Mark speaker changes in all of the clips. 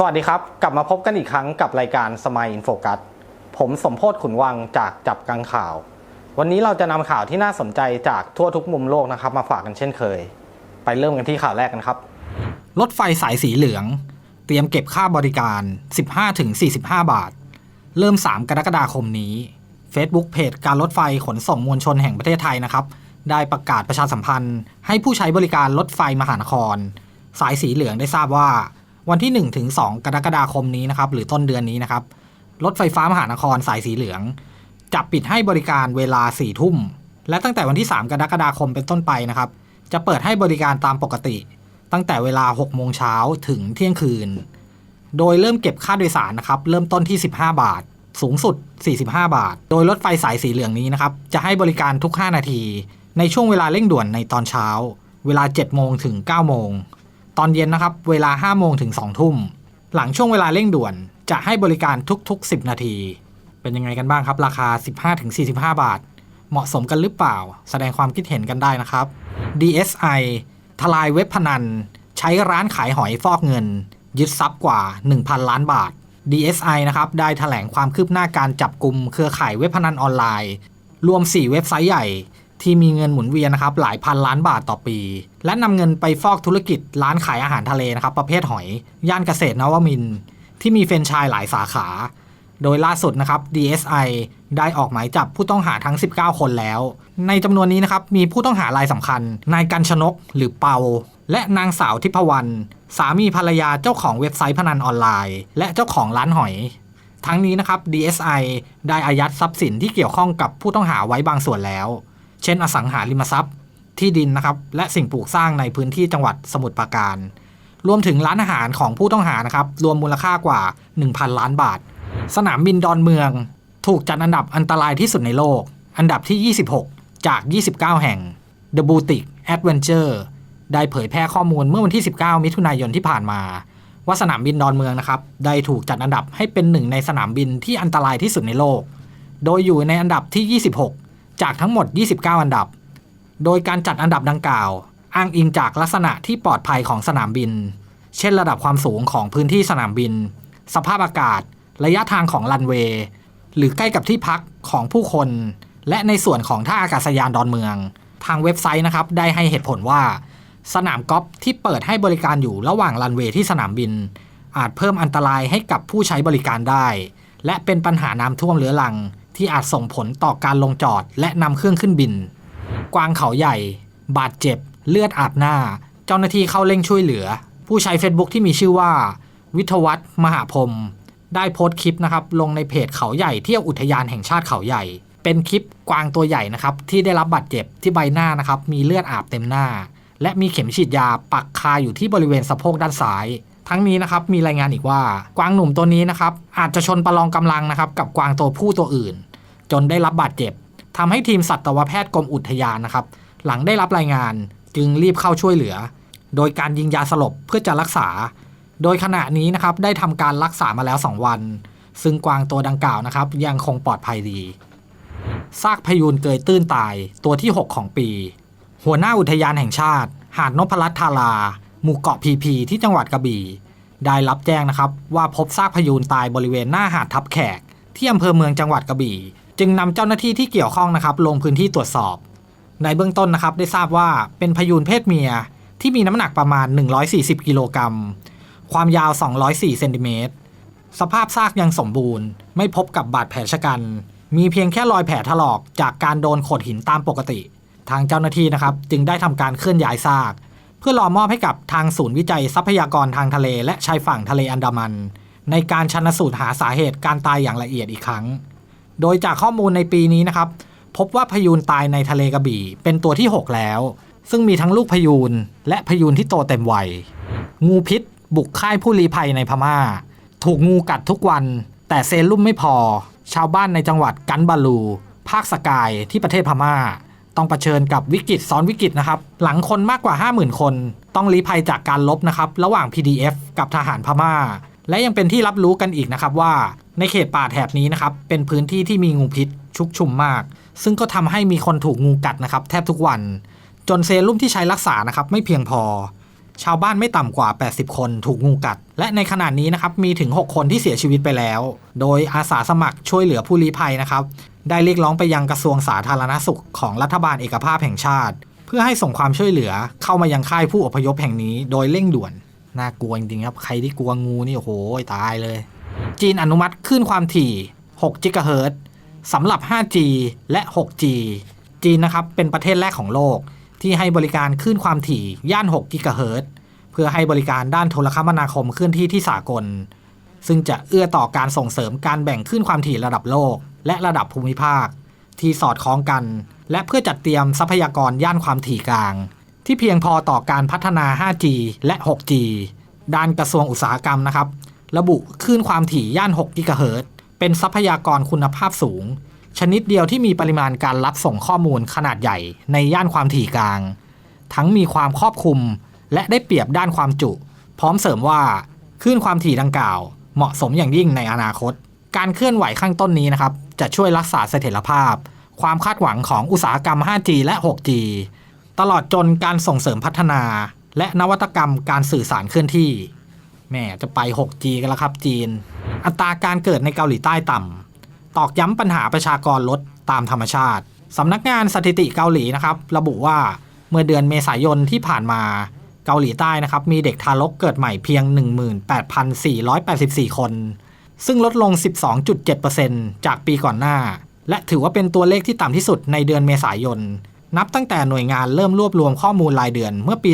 Speaker 1: สวัสดีครับ กลับมาพบกันอีกครั้งกับรายการสม i อินโฟกัสผมสมโพศขุนวังจากจับกังข่าว วันนี้เราจะนำข่าวที่น่าสนใจจากทั่วทุกมุมโลกนะครับ มาฝากกันเช่นเคย ไปเริ่มกันที่ข่าวแรกกันครับ
Speaker 2: รถไฟสายสีเหลือง เตรียมเก็บค่าบริการ 15-45 บาท เริ่ม 3 กรกฎาคมนี้ Facebook เพจการรถไฟขนส่งมวลชนแห่งประเทศไทยนะครับ ได้ประกาศประชาสัมพันธ์ ให้ผู้ใช้บริการรถไฟมหานคร สายสีเหลืองได้ทราบว่า วันที่1-2กรกฎาคมนี้นะครับหรือต้นเดือนนี้นะครับ รถไฟฟ้ามหานครสายสีเหลือง จะปิดให้บริการเวลา4ทุ่ม และตั้งแต่วันที่ 3 กรกฎาคมเป็นต้นไปนะครับ จะเปิดให้บริการตามปกติ ตั้งแต่เวลา6โมงเช้าถึงเที่ยงคืน โดยเริ่มเก็บค่าโดยสารนะครับเริ่มต้นที่ 15 บาท สูงสุด 45 บาท โดยรถไฟสายสีเหลืองนี้นะครับจะให้บริการทุก 5 นาที ในช่วงเวลาเร่งด่วนในตอนเช้า เวลา 7 โมงถึง 9 โมง ตอนเย็นนะครับ เวลา 5 โมงถึง 2 ทุ่ม หลังช่วงเวลาเร่งด่วน จะให้บริการทุก ๆ 10 นาที เป็นยังไงกันบ้างครับ ราคา 15-45 บาท เหมาะสมกันหรือเปล่า แสดงความคิดเห็นกันได้นะครับ DSI ทลายเว็บพนัน ใช้ร้านขายหอยฟอกเงิน ยึดทรัพย์กว่า 1,000 ล้านบาท DSI นะครับได้แถลงความคืบหน้าการจับกลุ่มเครือข่ายเว็บพนันออนไลน์ รวม 4 เว็บไซต์ใหญ่ ที่มีเงินหมุนเวียนนะครับหลายพันล้านบาทต่อปี และนำเงินไปฟอกธุรกิจร้านขายอาหารทะเลนะครับประเภทหอย ย่านเกษตรนวมิน ที่มีเฟรนไชส์หลายสาขา โดยล่าสุดนะครับ DSI ได้ออกหมายจับผู้ต้องหาทั้ง 19 คนแล้ว ในจำนวนนี้นะครับมีผู้ต้องหารายสำคัญนายกันชนกหรือเปา และนางสาวทิพวรรณสามีภรรยาเจ้าของเว็บไซต์พนันออนไลน์ และเจ้าของร้านหอยทั้งนี้นะครับ DSI ได้อายัดทรัพย์สินที่เกี่ยวข้องกับผู้ต้องหาไว้บางส่วนแล้ว เช่น อสังหาริมทรัพย์ ที่ดินนะครับ และสิ่งปลูกสร้างในพื้นที่จังหวัดสมุทรปราการ รวมถึงร้านอาหารของผู้ต้องหานะครับ รวมมูลค่ากว่า 1,000 ล้านบาท สนามบินดอนเมือง ถูกจัดอันดับอันตรายที่สุดในโลก อันดับที่ 26 จาก 29 แห่ง The Boutique Adventure ได้เผยแพร่ข้อมูลเมื่อวันที่ 19 มิถุนายนที่ผ่านมา ว่าสนามบินดอนเมืองนะครับ ได้ถูกจัดอันดับให้เป็นหนึ่งในสนามบินที่อันตรายที่สุดในโลก โดยอยู่ในอันดับที่ 26 จากทั้งหมด 29 อันดับ โดยการจัดอันดับดังกล่าว อ้างอิงจากลักษณะที่ปลอดภัยของสนามบิน เช่น ระดับความสูงของพื้นที่สนามบิน สภาพอากาศ ระยะทางของรันเวย์หรือใกล้กับที่พักของผู้คน และในส่วนของท่าอากาศยานดอนเมือง ทางเว็บไซต์นะครับได้ให้เหตุผลว่า สนามกอล์ฟที่เปิดให้บริการอยู่ระหว่างรันเวย์ที่สนามบิน อาจเพิ่มอันตรายให้กับผู้ใช้บริการได้ และเป็นปัญหาน้ำท่วมเรื้อรัง ที่อาจส่งผลต่อการลงจอด และนำเครื่องขึ้นบิน กวางเขาใหญ่ บาดเจ็บ เลือดอาบหน้า เจ้าหน้าที่เข้าเร่งช่วยเหลือ ผู้ใช้ Facebook ที่มีชื่อว่า วิทยวัฒน์มหาพรมได้โพสต์คลิปนะครับลงในเพจเขาใหญ่เที่ยวอุทยานแห่งชาติเขาใหญ่ เป็นคลิปกวางตัวใหญ่นะครับที่ได้รับบาดเจ็บที่ใบหน้านะครับมีเลือดอาบเต็มหน้า และมีเข็มฉีดยาปักคาอยู่ที่บริเวณสะโพกด้านซ้าย ทั้งนี้นะครับมีรายงานอีกว่ากวางหนุ่มตัวนี้นะครับอาจจะชนประลองกำลังนะครับกับกวางตัวผู้ตัวอื่น จนได้รับบาดเจ็บทำให้ทีมสัตวแพทย์กรมอุทยานนะครับ หลังได้รับรายงานจึงรีบเข้าช่วยเหลือ โดยการยิงยาสลบเพื่อจะรักษา โดยขณะนี้นะครับได้ทำการรักษามาแล้ว 2 วัน ซึ่งกวางตัวดังกล่าวนะครับ ยังคงปลอดภัยดีซากพยูนเกยตื้นตายตัวที่ 6 ของปี หัวหน้าอุทยานแห่งชาติ หาดนพรัตน์ทาราหมู่เกาะพีพีที่จังหวัดกระบี่ได้รับแจ้งนะครับว่าพบซากพยูนตายบริเวณหน้าหาดทับแขก ที่อำเภอเมืองจังหวัดกระบี่ จึงนำเจ้าหน้าที่ที่เกี่ยวข้องนะครับลงพื้นที่ตรวจสอบ ในเบื้องต้นนะครับได้ทราบว่าเป็นพยูนเพศเมียที่มีน้ำหนักประมาณ 140 กิโลกรัม ความยาว 204 เซนติเมตร สภาพซากยังสมบูรณ์ ไม่พบกับบาดแผลชะกัน มีเพียงแค่รอยแผลถลอกจากการโดนโขดหินตามปกติ ทางเจ้าหน้าที่นะครับจึงได้ทำการเคลื่อนย้ายซาก เพื่อรอมอบให้กับทางศูนย์วิจัยทรัพยากรทางทะเลและชายฝั่งทะเลอันดามัน ในการชันสูตรหาสาเหตุการตายอย่างละเอียดอีกครั้ง โดยจากข้อมูลในปีนี้นะครับพบว่าพยูนตายในทะเลกระบี่ เป็นตัวที่ 6 แล้ว ซึ่งมีทั้งลูกพยูนและพยูนที่โตเต็มวัย งูพิษ บุกค่ายผู้ลี้ภัยในพม่า ถูกงูกัดทุกวัน แต่เซรุ่มไม่พอ ชาวบ้านในจังหวัดกันบาลู ภาคสกายที่ประเทศพม่า ต้องเผชิญกับวิกฤตซ้อนวิกฤตนะครับ หลังคนมากกว่า 50,000 คน ต้องลี้ภัยจากการลบนะครับ ระหว่าง PDF กับทหารพม่า และยังเป็นที่รับรู้กันอีกนะครับว่า ในเขตป่าแถบนี้นะครับเป็นพื้นที่ที่มีงูพิษชุกชุมมาก ซึ่งก็ทำให้มีคนถูกงูกัดนะครับแทบทุกวัน จนเซรุ่มที่ใช้รักษานะครับไม่เพียงพอ ชาวบ้านไม่ต่ำกว่า 80 คนถูกงูกัด และในขณะนี้นะครับมีถึง 6 คนที่เสียชีวิตไปแล้ว โดยอาสาสมัครช่วยเหลือผู้ลี้ภัยนะครับได้เรียกร้องไปยังกระทรวงสาธารณสุขของรัฐบาลเอกภาพแห่งชาติ เพื่อให้ส่งความช่วยเหลือเข้ามายังค่ายผู้อพยพแห่งนี้ โดยเร่งด่วนน่ากลัวจริงๆครับใครที่กลัวงูนี่โอ้โหตายเลย จีนอนุมัติคลื่นความถี่6จิกะเฮิรตซ์สำหรับ 5G และ 6G จีนนะครับเป็นประเทศแรกของโลก ที่ให้บริการคลื่นความถี่ย่าน 6 กิกะเฮิรตซ์เพื่อให้บริการด้านโทรคมนาคมเคลื่อนที่ที่สากล ซึ่งจะเอื้อต่อการส่งเสริมการแบ่งคลื่นความถี่ระดับโลก และระดับภูมิภาค ที่สอดคล้องกัน และเพื่อจัดเตรียมทรัพยากรย่านความถี่กลาง ที่เพียงพอต่อการพัฒนา 5G และ 6G ด้านกระทรวงอุตสาหกรรมนะครับ ระบุคลื่นความถี่ย่าน 6 กิกะเฮิรตซ์เป็นทรัพยากรคุณภาพสูง ชนิดเดียวที่มีปริมาณการรับส่งข้อมูลขนาดใหญ่ในย่านความถี่กลาง ทั้งมีความครอบคลุมและได้เปรียบด้านความจุ พร้อมเสริมว่าคลื่นความถี่ดังกล่าว เหมาะสมอย่างยิ่งในอนาคต การเคลื่อนไหวข้างต้นนี้นะครับ จะช่วยรักษาเสถียรภาพ ความคาดหวังของอุตสาหกรรม 5G และ 6G ตลอดจนการส่งเสริมพัฒนา และนวัตกรรมการสื่อสารเคลื่อนที่ แม่จะไป 6G กันแล้วครับจีน อัตราการเกิดในเกาหลีใต้ต่ำตอกย้ำปัญหาประชากรลดตามธรรมชาติสำนักงานสถิติเกาหลีนะครับ ระบุว่าเมื่อเดือนเมษายนที่ผ่านมาเกาหลีใต้นะครับ มีเด็กทารกเกิดใหม่เพียง 18,484 คน ซึ่งลดลง 12.7%จากปีก่อนหน้า และถือว่าเป็นตัวเลขที่ต่ำที่สุดในเดือนเมษายน นับตั้งแต่หน่วยงานเริ่มรวบรวมข้อมูลรายเดือนเมื่อปี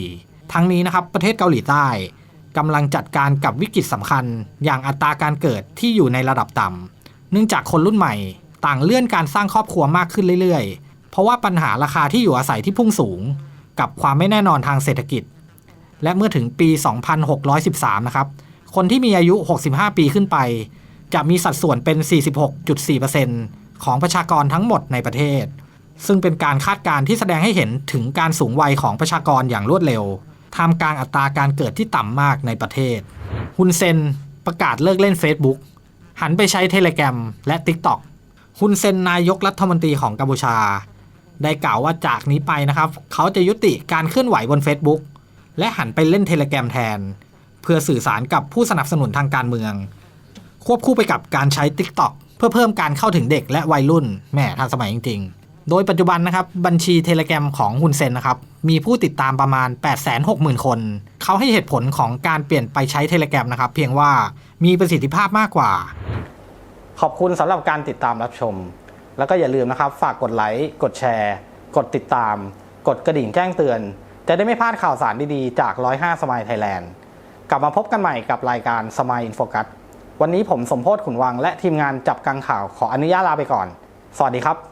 Speaker 2: 2524 ทั้งนี้นะครับประเทศเกาหลีใต้กำลังจัดการกับวิกฤตสำคัญ อย่างอัตราการเกิดที่อยู่ในระดับต่ำเนื่องจากคนรุ่นใหม่ต่างเลื่อนการสร้างครอบครัวมากขึ้นเรื่อยๆ เพราะว่าปัญหาราคาที่อยู่อาศัยที่พุ่งสูง กับความไม่แน่นอนทางเศรษฐกิจ และเมื่อถึงปี 2613 นะครับ คนที่มีอายุ 65 ปีขึ้นไป จะมีสัดส่วนเป็น 46.4%ของประชากรทั้งหมดในประเทศ ซึ่งเป็นการคาดการณ์ที่แสดงให้เห็นถึงการสูงวัยของประชากรอย่างรวดเร็ว ท่ามกลางอัตราการเกิดที่ต่ำมากในประเทศ ฮุนเซนประกาศเลิกเล่น Facebook หันไปใช้เทเล g ก a m และ TikTok ฮุนเซนนายกรัฐมนตรีของกัมพูชา ได้กล่าวว่าจากนี้ไปนะครับ เขาจะยุติการเคลื่อนไหวบน Facebook และหันไปเล่นเทเล g ก a m แทน เพื่อสื่อสารกับผู้สนับสนุนทางการเมือง ควบคู่ไปกับการใช้ TikTok เพื่อเพิ่มการเข้าถึงเด็กและวัยรุ่นแหม่ทันสมัยจริง ๆ โดยปัจจุบันนะครับบัญชีเทเล g ก a m ของฮุนเซนนะครับ มีผู้ติดตามประมาณ 860,000 คน เขาให้เหตุผลของการเปลี่ยนไปใช้เทเล g ก a m นะครับ เพียงว่ามีประสิทธิภาพมากกว่า
Speaker 1: ขอบคุณสำหรับการติดตามรับชม แล้วก็อย่าลืมนะครับ ฝากกดไลค์ กดแชร์ กดติดตาม กดกระดิ่งแจ้งเตือน จะได้ไม่พลาดข่าวสารดีๆ จาก 105 สมายไทยแลนด์ กลับมาพบกันใหม่กับรายการสมายอินโฟกัสวันนี้ผมสมโพศขุนวังและทีมงานจับกังข่าวขออนุญาตลาไปก่อน สวัสดีครับ